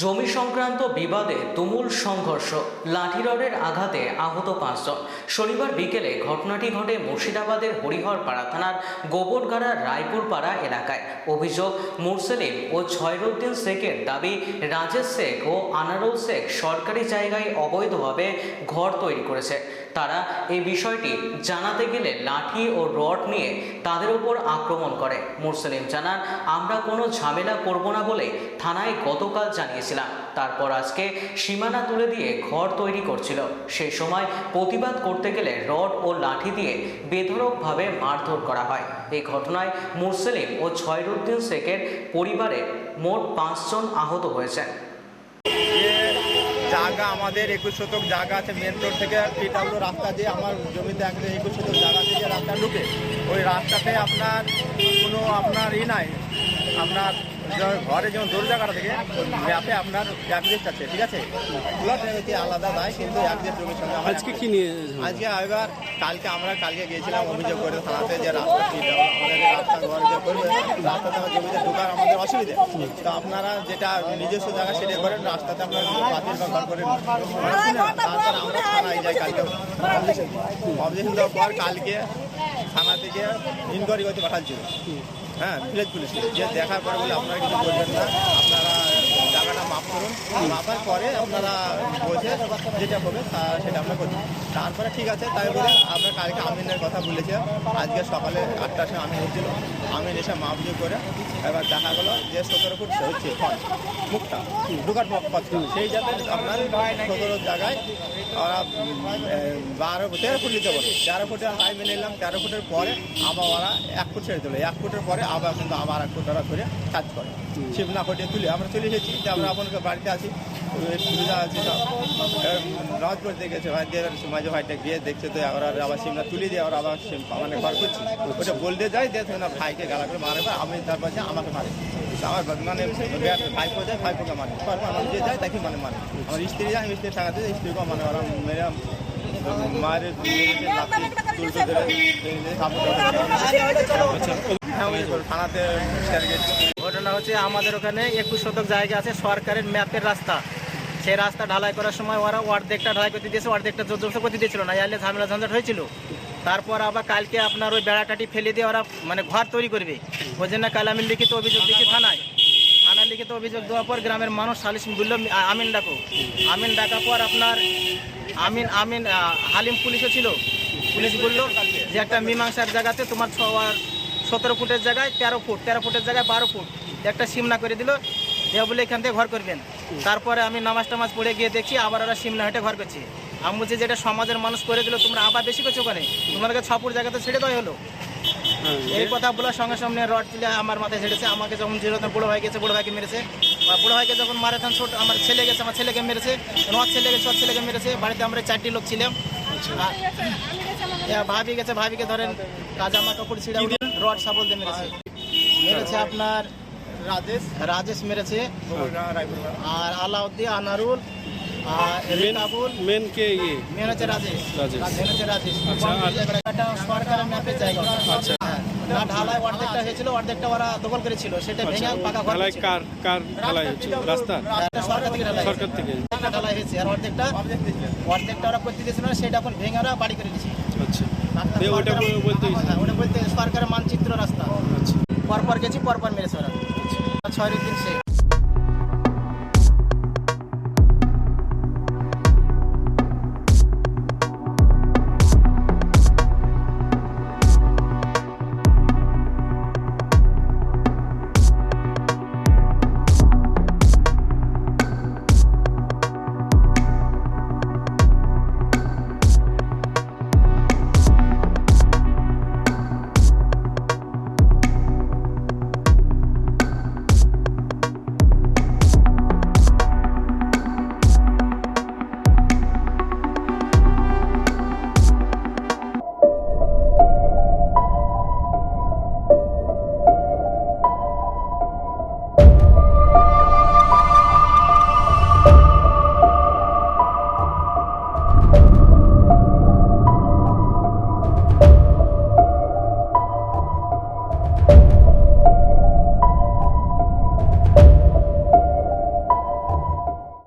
জমি সংক্রান্ত বিবাদে তুমুল সংঘর্ষ লাঠি রডের আঘাতে আহত পাঁচজন। শনিবার বিকেলে ঘটনাটি ঘটে মুর্শিদাবাদের হরিহরপাড়া থানার গোবরগাড়া রায়পুর পাড়া এলাকায়। অভিযোগ, মুরসেলিম ও ছয়রুদ্দিন শেখের দাবি, রাজেশ শেখ ও আনারুল শেখ সরকারি জায়গায় অবৈধভাবে ঘর তৈরি করেছে। তারা এই বিষয়টি জানাতে গেলে লাঠি ও রড নিয়ে তাদের উপর আক্রমণ করে। মুরসেলিম জানান, আমরা কোনো ঝামেলা করব না বলে থানায় গতকাল জানিয়েছিলাম তারপর আজকে সীমানা তুলে দিয়ে ঘর তৈরি করছিল। সেই সময় প্রতিবাদ করতে গেলে রড ও লাঠি দিয়ে বেধরকভাবে মারধর করা হয়। এই ঘটনায় মুরসেলিম ও ছয়রুদ্দিন শেখের পরিবারে মোট পাঁচজন আহত হয়েছেন। জায়গা আমাদের একুশ শতক জায়গা আছে মেন রোড থেকে পিটাবলো রাস্তা দিয়ে আমার জমিতে একটা একুশ শতক জায়গা থেকে রাস্তা ঢুকে। ওই রাস্তাতে আপনার কোনো আপনার ই নাই। আপনার ঘরে যেমন দোর জায়গাটা থেকে ম্যাপে আপনার অ্যাড্রেস আছে ঠিক আছে? প্লট হচ্ছে আলাদা দেয় কিন্তু অ্যাড্রেস জমির সঙ্গে আজকে কি নিয়ে আজকে এবার কালকে আমরা কালকে গিয়েছিলাম অভিযোগ করে থানাতে যে রাস্তা কি দেওয়া, আমাদের রাস্তা ঘর যে করবে রাস্তাতে আমার জমিতে ঢোকার আমাদের অসুবিধে। তো আপনারা যেটা নিজস্ব জায়গা সেটা করেন রাস্তাতে আপনার পাতিল বা ঘর করে তারপর আমরা থানায় যাই কালকে। অবজেকশন দেওয়ার পর কালকে থানা থেকে ইনকোয়ারি করতে পাঠাচ্ছিল হ্যাঁ ভিলেজ পুলিশ যে দেখার পর বলে আপনারা কিছু বলবেন না আপনারা মাপার পরে আপনারা বোঝে যেটা হবে সেটা আমরা করছি। তারপরে ঠিক আছে তাই বলে আমরা কালকে আমিনের কথা বলেছি আজকে সকালে আটটার সময় আমিন এসেছিল। আমিন এসে মাপজোগ করে এবার দেখা গেলো যে সতেরো ফুট হচ্ছে ফল মুখটা ঢুকার পথটা সেই যাতে আপনার সতেরো জায়গায় ওরা বারো তেরো ফুট নিতে বলে তেরো ফুটের হাই মেনে নিলাম তেরো ফুটের পরে আবার ওরা এক ফুট ছেড়ে দিল। এক ফুটের পরে আবার কিন্তু আবার এক ফুট ওরা করে কাজ করে। শিবনা ফটিয়ে তুলে আমরা চলে এসেছি। যে আমরা আপনাকে বাড়িতে আছি ওই সুবিধা আছে সব রাজ করতে গেছে ভাই দিয়ে মাঝে ভাইটা গিয়ে দেখছে তো ওরা আবার সিমনা তুলে দিয়ে ওরা আবার সিম- মানে ঘর করছি ওটা বলতে যাই দেখে না ভাইকে গালা করে মারে আমি তারপর আমাকে মারে। আমার মানে ভাইপো যায় ভাইপোকে মারে। তারপর আমার যে যায় তাকে মানে মারে। আমার স্ত্রী যায় আমি স্ত্রীর টাকা দিয়ে স্ত্রীকেও মানে ওরা মেরে মারে তুলতে ধরে ওই থানাতে গেছি ঘটনা হচ্ছে আমাদের ওখানে একুশ শতক জায়গা আছে, সরকারের ম্যাপের রাস্তা। সেই রাস্তা ঢালাই করার সময় ওরা অর্ধেকটা ঢালাই করতে দিয়েছে, অর্ধেকটা জোর করতে দিয়েছিল না, এলে ঝামেলা ঝঞ্ঝাট হয়েছিল। তারপর আবার কালকে আপনার ওই বেড়াটাটি ফেলে দিয়ে ওরা মানে ঘর তৈরি করবে। ওই জন্য কাল আমি লিখিত অভিযোগ দিচ্ছি থানায়। থানায় লিখিত অভিযোগ দেওয়ার পর গ্রামের মানুষ সালিশ বলল আমিন ডাকো। আমিন ডাকার পর আপনার আমিন আমিন হালিম পুলিশও ছিল। পুলিশ বলল যে একটা মীমাংসার জায়গাতে তোমার ছ সতেরো ফুটের জায়গায় তেরো ফুট তেরো ফুটের জায়গায় বারো ফুট। একটা সিমনা করে দিল যে বলে এখান থেকে ঘর করবেন। তারপরে আমি নামাজ টামাজ পড়ে গিয়ে দেখছি আবার ওরা সিমনা হেঁটে ঘর করছে। আমি বলছি যেটা সমাজের মানুষ করে দিল তোমরা আবার বেশি করছ ওখানে তোমাদেরকে ছ ফুট জায়গাতে ছেড়ে দেওয়া হলো। এই কথা বলার সঙ্গে সঙ্গে রড তুলে আমার মাথায় ছেড়েছে। আমাকে যখন ছিল তখন বড় ভাই গেছে বড় ভাইকে মেরেছে। বা বড় ভাইকে যখন মারে তখন ছোট আমার ছেলে গেছে আমার ছেলেকে মেরেছে। ওর ছেলে গেছে ওর ছেলেকে মেরেছে। বাড়িতে আমরা চারটি লোক ছিলাম। হ্যাঁ, ভাবি গেছে ভাবিকে ধরেন কাজামা কাপড় ছিঁড়ে রড সাবল দিয়ে মেরেছে। মেরেছে আপনার রাজেশ। রাজেশ মেরেছে। আর আলাউদ্দিন আনারুল আর রিকাবুল মেন কে ইয়ে? মেন হচ্ছে রাজেশ। রাজেশ। মেন হচ্ছে রাজেশ আচ্ছা, এটা সরকারের জায়গা। আচ্ছা। না ঢালাই অর্ধেকটা হয়েছিল অর্ধেকটা ওরা দখল করেছিল সেটা ভেঙে পাকা ঘর ঢালাই কার কার ঢালাই রাস্তা সরকার থেকে ঢালাই সরকার থেকে। ঢালাই হয়েছে আর অর্ধেকটা অর্ধেকটা ওরা করতে দিয়েছিল না, সেটা এখন ভেঙে ওরা বাড়ি করে দিয়েছে। আচ্ছা। ওটা বলতে হ্যাঁ, ওটা বলতে সরকারের মানচিত্র রাস্তা। আচ্ছা। পরপর গেছি পরপর মেরেছে ওরা। দিন শেখ